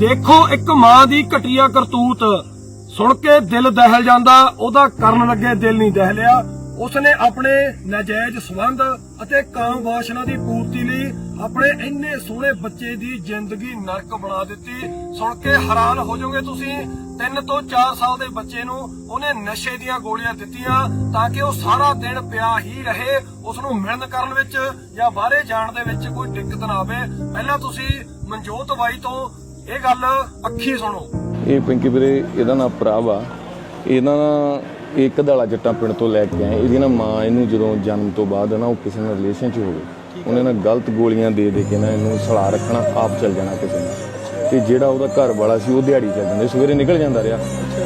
ਦੇਖੋ ਇੱਕ ਮਾਂ ਦੀ ਘਟੀਆ ਕਰਤੂਤ। ਸੁਣ ਕੇ ਦਿਲ ਦਹਿਲ ਜਾਂਦਾ, ਉਹਦਾ ਕਰਨ ਲੱਗੇ ਦਿਲ ਨਹੀਂ ਦਹਿਲਿਆ। ਉਸਨੇ ਆਪਣੇ ਨਾਜਾਇਜ਼ ਸਬੰਧ ਅਤੇ ਕਾਮ ਵਾਸ਼ਨਾ ਦੀ ਪੂਰਤੀ ਲਈ ਆਪਣੇ ਇੰਨੇ ਸੋਹਣੇ ਬੱਚੇ ਦੀ ਜ਼ਿੰਦਗੀ ਨਰਕ ਬਣਾ ਦਿੱਤੀ। ਸੁਣ ਕੇ ਹੈਰਾਨ ਹੋ ਜਾਓਗੇ ਤੁਸੀਂ 3 ਤੋਂ 4 ਸਾਲ ਦੇ ਬੱਚੇ ਨੂੰ ਉਹਨੇ ਨਸ਼ੇ ਦੀਆਂ ਗੋਲੀਆਂ ਦਿੱਤੀਆਂ ਤਾਂ ਕਿ ਉਹ ਸਾਰਾ ਦਿਨ ਪਿਆ ਹੀ ਰਹੇ ਉਸ ਨੂੰ ਮਿਲਣ ਕਰਨ ਵਿੱਚ ਜਾਂ ਬਾਹਰੇ ਜਾਣ ਦੇ ਵਿੱਚ ਕੋਈ ਦਿੱਕਤ ਨਾ ਆਵੇ। ਪਹਿਲਾਂ ਤੁਸੀਂ ਮਨਜੋਤ ਬਾਈ ਤੋਂ ਇਹ ਗੱਲ ਅੱਖੀ ਸੁਣੋ। ਇਹ ਪਿੰਕੀ ਵੀਰੇ ਇਹਦਾ ਨਾਮ ਪ੍ਰਭ ਆ ਇਹਨਾਂ ਨਾਲ ਇਹ ਕਦਾਲਾ ਜੱਟਾਂ ਪਿੰਡ ਤੋਂ ਲੈ ਕੇ ਆਏ। ਇਹਦੀ ਨਾ ਮਾਂ ਇਹਨੂੰ ਜਦੋਂ ਜਨਮ ਤੋਂ ਬਾਅਦ ਨਾ ਉਹ ਕਿਸੇ ਨਾਲ ਰਿਲੇਸ਼ਨ 'ਚ ਹੋਵੇ ਉਹਨੇ ਨਾ ਗਲਤ ਗੋਲੀਆਂ ਦੇ ਦੇ ਕੇ ਨਾ ਇਹਨੂੰ ਸਲਾ ਰੱਖਣਾ ਆਪ ਚੱਲ ਜਾਣਾ ਕਿਸੇ ਨਾਲ। ਤੇ ਜਿਹੜਾ ਉਹਦਾ ਘਰ ਵਾਲਾ ਸੀ ਉਹ ਦਿਹਾੜੀ ਚੱਲ ਜਾਂਦਾ। ਸਵੇਰੇ ਨਿਕਲ ਜਾਂਦਾ ਰਿਹਾ।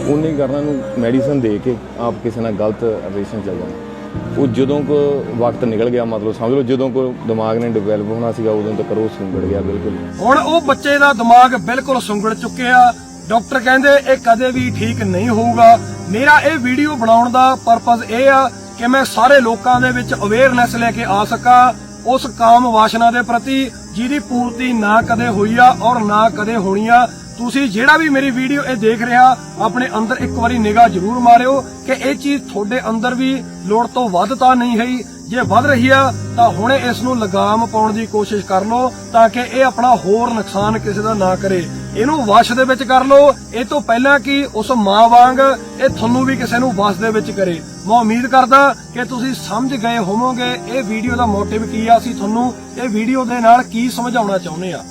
ਉਹਨੇ ਕਰਨਾ ਇਹਨੂੰ ਮੈਡੀਸਨ ਦੇ ਕੇ ਆਪ ਕਿਸੇ ਨਾਲ ਗਲਤ ਰਿਲੇਸ਼ਨ ਚੱਲ ਜਾਣਾ। ਉਹ ਜਦੋਂ ਕੋ ਵਕਤ ਨਿਕਲ ਗਿਆ, ਮਤਲਬ ਸਮਝ ਲਓ, ਜਦੋਂ ਕੋ ਦਿਮਾਗ ਨੇ ਡਿਵੈਲਪ ਹੋਣਾ ਸੀਗਾ, ਉਦੋਂ ਤੱਕ ਉਹ ਸੁੰਗੜ ਗਿਆ ਬਿਲਕੁਲ। ਹੁਣ ਉਹ ਬੱਚੇ ਦਾ ਦਿਮਾਗ ਬਿਲਕੁਲ ਸੁੰਗੜ ਚੁੱਕਿਆ। ਡਾਕਟਰ ਕਹਿੰਦੇ ਇਹ ਕਦੇ ਵੀ ਠੀਕ ਨਹੀਂ ਹੋਊਗਾ। ਮੇਰਾ ਇਹ ਵੀਡੀਓ ਬਣਾਉਣ ਦਾ ਪਰਪਸ ਇਹ ਆ ਕਿ ਮੈਂ ਸਾਰੇ ਲੋਕਾਂ ਦੇ ਵਿੱਚ ਅਵੇਅਰਨੈਸ ਲੈ ਕੇ ਆ ਸਕਾਂ, ਉਸ ਕਾਮ ਵਾਸ਼ਨਾ ਦੇ ਪ੍ਰਤੀ, ਜਿਹਦੀ ਪੂਰਤੀ ਨਾ ਕਦੇ ਹੋਈ ਆ ਔਰ ਨਾ ਕਦੇ ਹੋਣੀ ਆ। ਤੁਸੀਂ ਜਿਹੜਾ ਵੀ ਮੇਰੀ ਵੀਡੀਓ ਇਹ ਦੇਖ ਰਿਹਾ, ਆਪਣੇ ਅੰਦਰ ਇੱਕ ਵਾਰੀ ਨਿਗਾਹ ਜ਼ਰੂਰ ਮਾਰਿਓ ਕਿ ਇਹ ਚੀਜ਼ ਤੁਹਾਡੇ ਅੰਦਰ ਵੀ ਲੋੜ ਤੋਂ ਵੱਧ ਤਾਂ ਨਹੀਂ ਹੈ। ਜੇ ਵੱਧ ਰਹੀ ਆ, ਤਾਂ ਹੁਣੇ ਇਸ ਨੂੰ ਲਗਾਮ ਪਾਉਣ ਦੀ ਕੋਸ਼ਿਸ਼ ਕਰ ਲਓ ਤਾਂ ਕਿ ਇਹ ਆਪਣਾ ਹੋਰ ਨੁਕਸਾਨ ਕਿਸੇ ਦਾ ਨਾ ਕਰੇ। ਇਹਨੂੰ ਵਸ਼ ਦੇ ਵਿੱਚ ਕਰ ਲਓ। ਇਹ ਤੋਂ ਪਹਿਲਾਂ ਕਿ ਉਸ ਮਾਂ ਵਾਂਗ ਇਹ ਤੁਹਾਨੂੰ ਵੀ ਕਿਸੇ ਨੂੰ ਵਸ਼ ਦੇ ਵਿੱਚ ਕਰੇ। ਮੈਂ ਉਮੀਦ ਕਰਦਾ ਕਿ ਤੁਸੀਂ ਸਮਝ ਗਏ ਹੋਵੋਗੇ ਇਹ ਵੀਡੀਓ ਦਾ ਮੋਟਿਵ ਕੀ ਆ, ਅਸੀਂ ਤੁਹਾਨੂੰ ਇਹ ਵੀਡੀਓ ਦੇ ਨਾਲ ਕੀ ਸਮਝਾਉਣਾ ਚਾਹੁੰਦੇ ਆ।